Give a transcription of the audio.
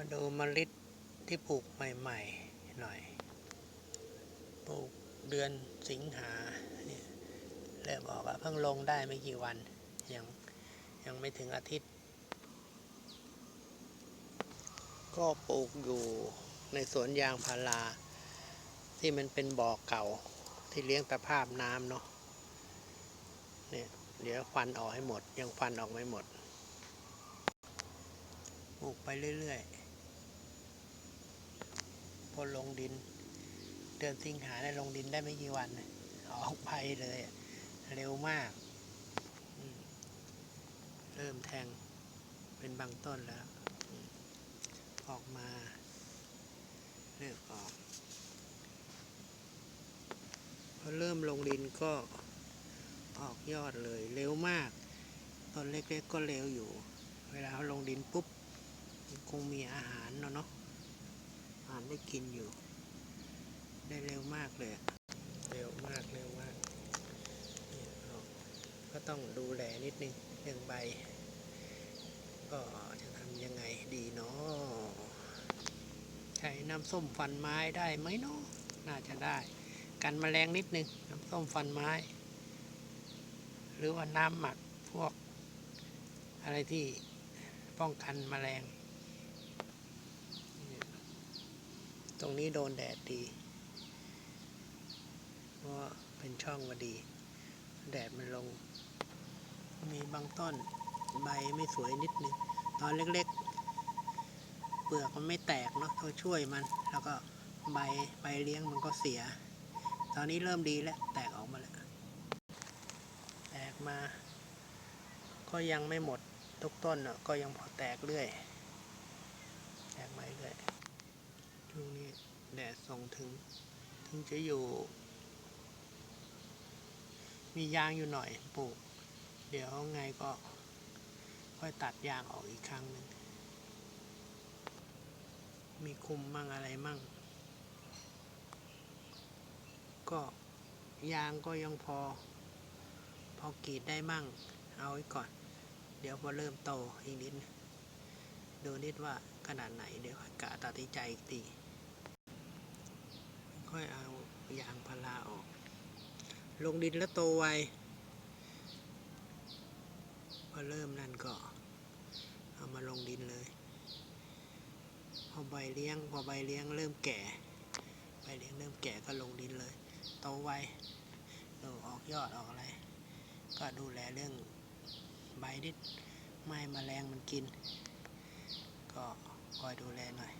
มาดูมเมล็ดที่ปลูกใหม่ ๆ หน่อย ปลูกเดือนสิงหาเนี่ยเริ่มออกอะเพิ่งลงได้ไม่กี่วัน ยังยังไม่ถึงอาทิตย์ ก็ปลูกอยู่ในสวนยางพาราที่มันเป็นบ่อเก่าที่เลี้ยงตะภาพน้ำเนาะเนี่ยเดี๋ยวฟันออกให้หมด ยังฟันออกไม่หมดปลูกไปเรื่อย ๆ พอลงดิน เดือนสิงหาได้ลงดินได้ไม่กี่วัน ออกไปเลยเร็วมาก เริ่มแทงเป็นบางต้นแล้ว ออกมาเริ่มออกพอเริ่มลงดินก็ออกยอดเลยเร็วมากต้นเล็กๆก็เร็วอยู่ เวลาเขาลงดินปุ๊บคงมีอาหารเนาะเนาะ กินอยู่ ได้เร็วมากเลย เร็วมากเร็วมากก็ต้องดูแลนิดนึงเรื่องใบ ก็จะทำยังไงดีเนาะใช้น้ำส้มฟันไม้ได้ไหมเนาะน่าจะได้ กันแมลงนิดนึงน้ำส้มฟันไม้ หรือว่าน้ำหมักพวก อะไรที่ป้องกันแมลง ตรงนี้โดนแดดดี เพราะเป็นช่องพอดี แดดมันลง มีบางต้นใบไม่สวยนิดนึง ตอนเล็กๆ เปลือกมันไม่แตกเนาะต้องช่วยมัน แล้วก็ใบใบเลี้ยงมันก็เสีย ตอนนี้เริ่มดีแล้ว แตกออกมาแล้ว แตกมา ก็ยังไม่หมดทุกต้นอะก็ยังพอแตกเรื่อย แตกมาเรื่อย ช่วงนี้แดดส่องถึง ถึงจะอยู่ มียางอยู่หน่อยปลูก เดี๋ยวไงก็ค่อยตัดยางออกอีกครั้งหนึ่ง มีคุมมั่งอะไรมั่ง ก็ยางก็ยังพอ พอกรีดได้มั่ง เอาไว้ก่อน เดี๋ยวพอเริ่มโตอีกนิด ดูนิดว่าขนาดไหนเดี๋ยวกะตัดใจอีกที ค่อยเอายางพาราออก ลงดินแล้วโตไวพอเริ่มนั่นก็ เอามาลงดินเลย พอใบเลี้ยงพอใบเลี้ยงเริ่มแก่ ใบเลี้ยงเริ่มแก่ก็ลงดินเลย โตไวโตออกยอดออกอะไร ก็ดูแลเรื่องใบนิดไม่ให้แมลงมันกิน ก็คอยดูแลหน่อย